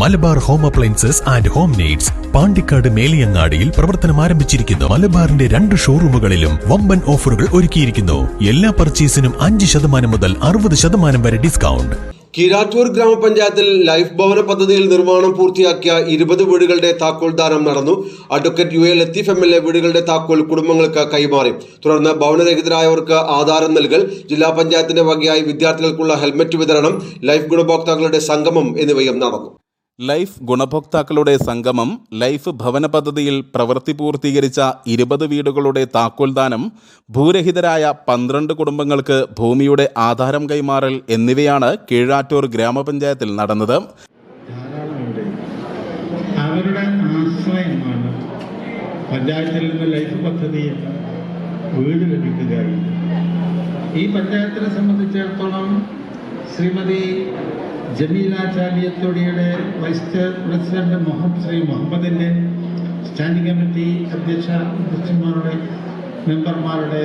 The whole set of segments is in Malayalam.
Malabar home appliances and home needs Pandikkad മേലിയങ്ങാടിയിൽ പ്രവർത്തനം ആരംഭിച്ചിരിക്കുന്നു. മലബാറിന്റെ രണ്ട് ഷോറൂമുകളിലും വമ്പൻ ഓഫറുകൾ ഒരുക്കിയിരിക്കുന്നു. എല്ലാ പർച്ചേസിനും അഞ്ച് ശതമാനം മുതൽ അറുപത് ശതമാനം വരെ ഡിസ്കൗണ്ട്. കിരാറ്റൂർ ഗ്രാമപഞ്ചായത്തിൽ ലൈഫ് ഭവന പദ്ധതിയിൽ നിർമ്മാണം പൂർത്തിയാക്കിയ ഇരുപത് വീടുകളുടെ താക്കോൽ ദാനം നടന്നു. Advocate U A Latheef M L A വീടുകളുടെ താക്കോൽ കുടുംബങ്ങൾക്ക് കൈമാറി. തുടർന്ന് ഭവനരഹിതരായവർക്ക് ആധാരം നൽകൽ ജില്ലാ പഞ്ചായത്തിന്റെ വകയായി വിദ്യാർത്ഥികൾക്കുള്ള ഹെൽമറ്റ് വിതരണം ലൈഫ് ഗുണഭോക്താക്കളുടെ സംഗമം എന്നിവയും നടന്നു. ലൈഫ് ഗുണഭോക്താക്കളുടെ സംഗമം ലൈഫ് ഭവന പദ്ധതിയിൽ പ്രവൃത്തി പൂർത്തീകരിച്ച ഇരുപത് വീടുകളുടെ താക്കോൽദാനം ഭൂരഹിതരായ പന്ത്രണ്ട് കുടുംബങ്ങൾക്ക് ഭൂമിയുടെ ആധാരം കൈമാറൽ എന്നിവയാണ് കീഴാറ്റൂർ ഗ്രാമപഞ്ചായത്തിൽ നടന്നത്. അവരുടെ പഞ്ചായത്തിൽ നിന്ന് ലൈഫ് പദ്ധതിയിൽ വീട് ലഭിക്കുകയായി ഈ പഞ്ചായത്തിനെ സംബന്ധിച്ചിടത്തോളം ശ്രീമതി ജമീല ചാലിയത്തോടിയുടെ വൈസ് പ്രസിഡന്റ് മുഹമ്മദ് ശ്രീ മുഹമ്മദിന്റെ സ്റ്റാൻഡിംഗ് കമ്മിറ്റി അധ്യക്ഷ അധ്യക്ഷന്മാരുടെ മെമ്പർമാരുടെ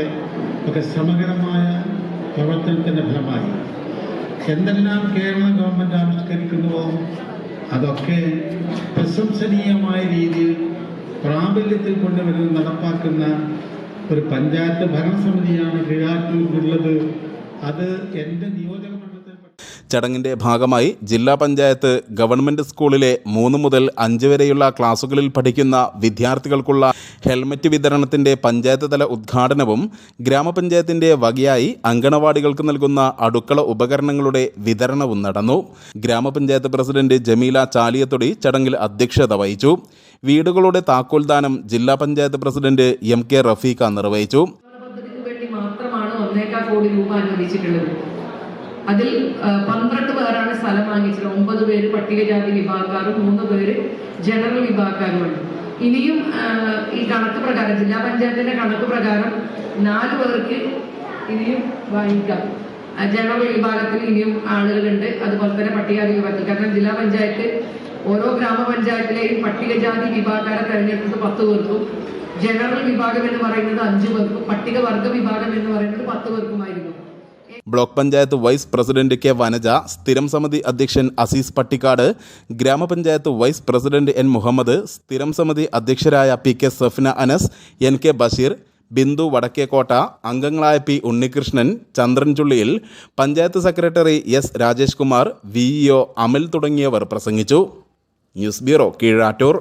ഒക്കെ സമഗ്രമായ പ്രവർത്തനത്തിന്റെ ഫലമായി എന്തെല്ലാം കേരള ഗവൺമെന്റ് ആവിഷ്കരിക്കുന്നുവോ അതൊക്കെ പ്രശംസനീയമായ രീതിയിൽ പ്രാബല്യത്തിൽ കൊണ്ടുവരുന്ന നടപ്പാക്കുന്ന ഒരു പഞ്ചായത്ത് ഭരണസമിതിയാണ് കീഴാറ്റൂരിലുള്ളത്. അത് എന്റെ നിയോജകമണ്ഡലത്തിൽ ചടങ്ങിന്റെ ഭാഗമായി ജില്ലാ പഞ്ചായത്ത് ഗവൺമെന്റ് സ്കൂളിലെ മൂന്ന് മുതൽ അഞ്ച് വരെയുള്ള ക്ലാസുകളിൽ പഠിക്കുന്ന വിദ്യാർത്ഥികൾക്കുള്ള ഹെൽമറ്റ് വിതരണത്തിന്റെ പഞ്ചായത്ത് തല ഉദ്ഘാടനവും ഗ്രാമപഞ്ചായത്തിന്റെ വകയായി അങ്കണവാടികൾക്ക് നൽകുന്ന അടുക്കള ഉപകരണങ്ങളുടെ വിതരണവും നടന്നു. ഗ്രാമപഞ്ചായത്ത് പ്രസിഡന്റ് ജമീല ചാലിയത്തൊടി ചടങ്ങിൽ അധ്യക്ഷത വഹിച്ചു. വീടുകളുടെ താക്കോൽദാനം ജില്ലാ panchayat president M K Rafeeqa നിർവഹിച്ചു. പദ്ധതിക്ക് വേണ്ടി മാത്രമാണ് ഒന്നേക്കാൾ കോടി രൂപ അനുവദിച്ചിട്ടുള്ളത്. അതിൽ പന്ത്രണ്ട് പേരാണ് സ്ഥലം വാങ്ങിച്ചത്. ഒമ്പത് പേര് പട്ടികജാതി വിഭാഗക്കാരും മൂന്ന് പേര് ജനറൽ വിഭാഗക്കാരുമാണ്. ഇനിയും ഈ കണക്ക് പ്രകാരം ജില്ലാ പഞ്ചായത്തിന്റെ കണക്ക് പ്രകാരം നാല് പേർക്ക് ഇനിയും വാങ്ങിക്കാം. ജനറൽ വിഭാഗത്തിൽ ഇനിയും ആളുകളുണ്ട്. അതുപോലെ തന്നെ പട്ടികജാതി വിഭാഗത്തിൽ. കാരണം ജില്ലാ പഞ്ചായത്ത് ഓരോ ഗ്രാമപഞ്ചായത്തിലെയും പട്ടികജാതി വിഭാഗക്കാരെ തെരഞ്ഞെടുത്തത് പത്ത് പേർക്കും ജനറൽ വിഭാഗം എന്ന് പറയുന്നത് അഞ്ചു പേർക്കും പട്ടികവർഗ വിഭാഗം എന്ന് പറയുന്നത് പത്ത് പേർക്കുമായിരുന്നു block panchayat vice president K Vanaja സ്ഥിരം സമിതി അധ്യക്ഷൻ അസീസ് പട്ടിക്കാട് ഗ്രാമപഞ്ചായത്ത് വൈസ് പ്രസിഡന്റ് എൻ മുഹമ്മദ് സ്ഥിരം സമിതി അധ്യക്ഷരായ P K Safna Anas N K Basheer Bindu Vadakkekotta അംഗങ്ങളായ P Unnikrishnan Chandranchulliyil panchayat secretary S Rajesh Kumar V EO Amal തുടങ്ങിയവർ പ്രസംഗിച്ചു. News bureau Keezhattoor.